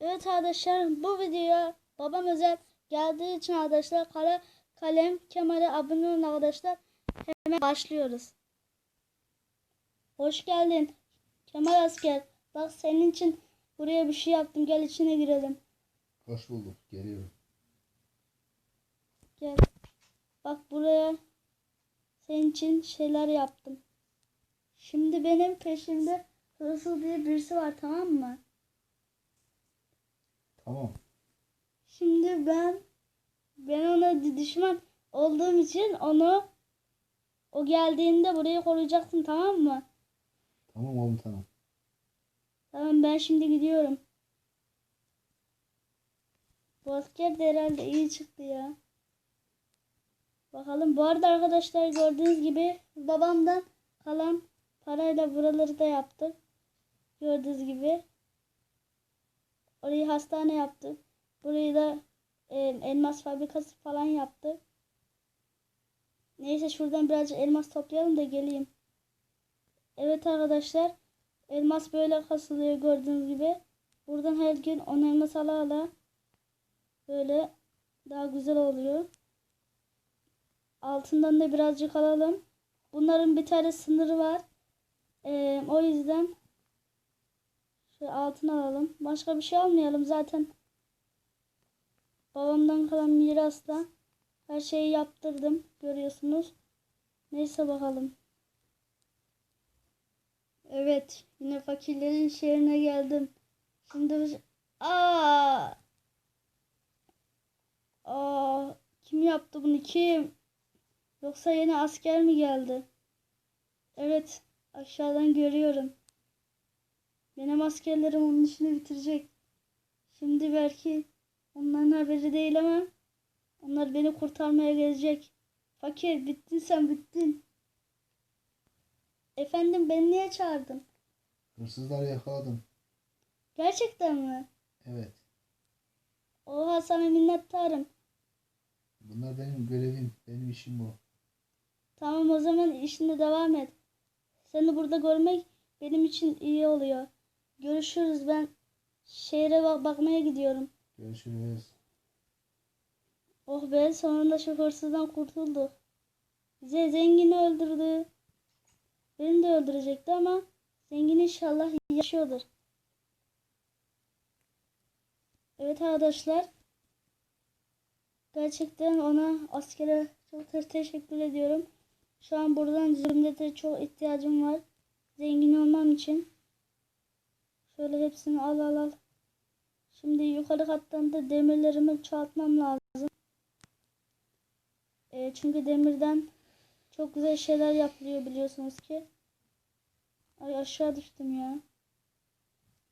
Evet arkadaşlar bu videoya babam özel geldiği için arkadaşlar kara kalem Kemal'e abone olun arkadaşlar. Hemen başlıyoruz. Hoş geldin. Kemal asker. Bak senin için buraya bir şey yaptım. Gel içine girelim. Hoş bulduk. Geliyorum. Gel. Bak buraya senin için şeyler yaptım. Şimdi benim peşimde hırsız diye birisi var tamam mı? Tamam. Şimdi ben ben ona düşman olduğum için onu o geldiğinde burayı koruyacaksın tamam mı? Tamam komutanım. Tamam ben şimdi gidiyorum. Bu asker de herhalde iyi çıktı ya. Bakalım bu arada arkadaşlar gördüğünüz gibi babamdan kalan parayla buraları da yaptık. Gördüğünüz gibi. Orayı hastane yaptık. Burayı da e, elmas fabrikası falan yaptık. Neyse şuradan birazcık elmas toplayalım da geleyim. Evet arkadaşlar. Elmas böyle kasılıyor gördüğünüz gibi. Buradan her gün 10 elmas ala ala böyle daha güzel oluyor. Altından da birazcık alalım. Bunların bir tane sınırı var. Ee, o yüzden şöyle altın alalım. Başka bir şey almayalım zaten. Babamdan kalan mirasla her şeyi yaptırdım. Görüyorsunuz. Neyse bakalım. Evet, yine fakirlerin şehrine geldim. Şimdi aa aa kim yaptı bunu kim? Yoksa yeni asker mi geldi? Evet, aşağıdan görüyorum. Benim askerlerim onun işini bitirecek. Şimdi belki onların haberi değil ama onlar beni kurtarmaya gelecek. Fakir, bittin sen bittin. Efendim beni niye çağırdın? Hırsızları yakaladım. Gerçekten mi? Evet. Oha sana minnettarım. Bunlar benim görevim. Benim işim bu. Tamam o zaman işine devam et. Seni burada görmek benim için iyi oluyor. Görüşürüz ben şehre bak bakmaya gidiyorum. Görüşürüz. Oh be sonunda şu hırsızdan kurtulduk. Bize zengini öldürdü. Beni de öldürecekti ama zengin inşallah yaşıyordur. Evet arkadaşlar. Gerçekten ona askere çok te- teşekkür ediyorum. Şu an buradan zümrete çok ihtiyacım var. Zengin olmam için. Şöyle hepsini al al al. Şimdi yukarı kattan da demirlerimi çoğaltmam lazım. E, çünkü demirden çok güzel şeyler yapılıyor biliyorsunuz ki. Ay aşağı düştüm ya.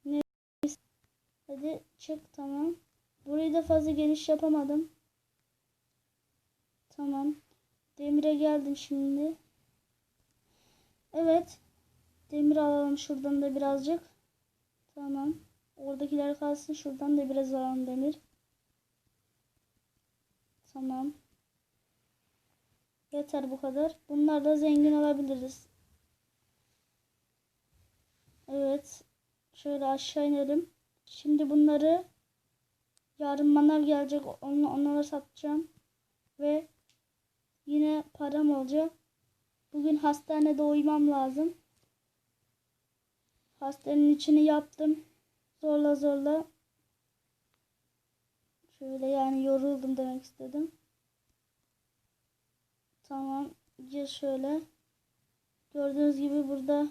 Neyse. Hadi çık tamam. Burayı da fazla geniş yapamadım. Tamam. Demire geldim şimdi. Evet. Demir alalım şuradan da birazcık. Tamam. Oradakiler kalsın. Şuradan da biraz alalım demir. Tamam. Yeter bu kadar. Bunlarla zengin olabiliriz. Evet. Şöyle aşağı inelim. Şimdi bunları yarın manav gelecek. Onu, onlara satacağım. Ve yine param olacak. Bugün hastanede uyumam lazım. Hastanenin içini yaptım. Zorla zorla. Şöyle yani yoruldum demek istedim. Tamam. Gir şöyle. Gördüğünüz gibi burada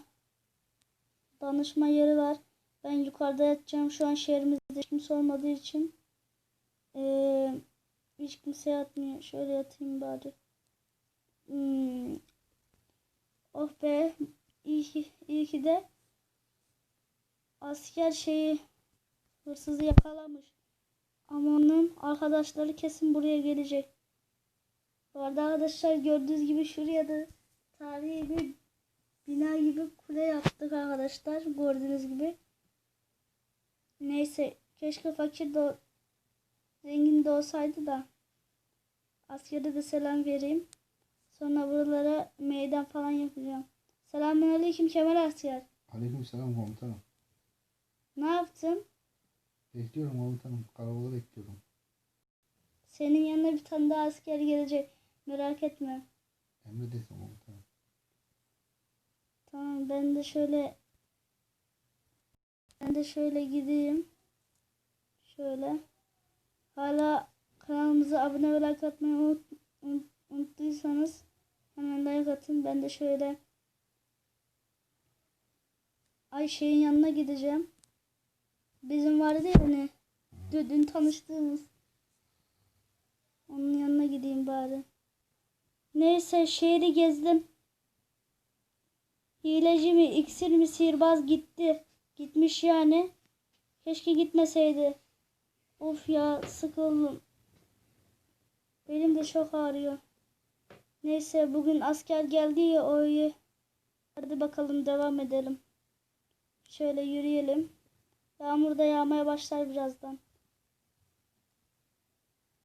danışma yeri var. Ben yukarıda yatacağım. Şu an şehrimizde kimse olmadığı için ee, hiç kimse yatmıyor. Şöyle yatayım bari. Hmm. Oh be. İyi iyi ki de asker şeyi hırsızı yakalamış. Ama onun arkadaşları kesin buraya gelecek. Bu arada arkadaşlar gördüğünüz gibi şuraya da tarihi bir bina gibi kule yaptık arkadaşlar. Gördüğünüz gibi. Neyse keşke fakir de zengin de olsaydı da askere de selam vereyim. Sonra buralara meydan falan yapacağım. Selamünaleyküm Kemal asker. Aleykümselam komutanım. Ne yaptın? Bekliyorum komutanım. Karakola bekliyorum. Senin yanına bir tane daha asker gelecek. Merak etme. Emredersin komutanım. Tamam ben de şöyle ben de şöyle gideyim. Şöyle. Hala kanalımıza abone ve like atmayı unut, unut- unuttuysanız hemen like atın. Ben de şöyle Ayşe'nin yanına gideceğim. Vardı ya dün, dün tanıştığımız. Onun yanına gideyim bari. Neyse şehri gezdim. Hileci mi, iksir mi, sihirbaz gitti. Gitmiş yani. Keşke gitmeseydi. Of ya sıkıldım. Benim de çok ağrıyor. Neyse bugün asker geldi ya o iyi. Hadi bakalım devam edelim. Şöyle yürüyelim. Yağmur da yağmaya başlar birazdan.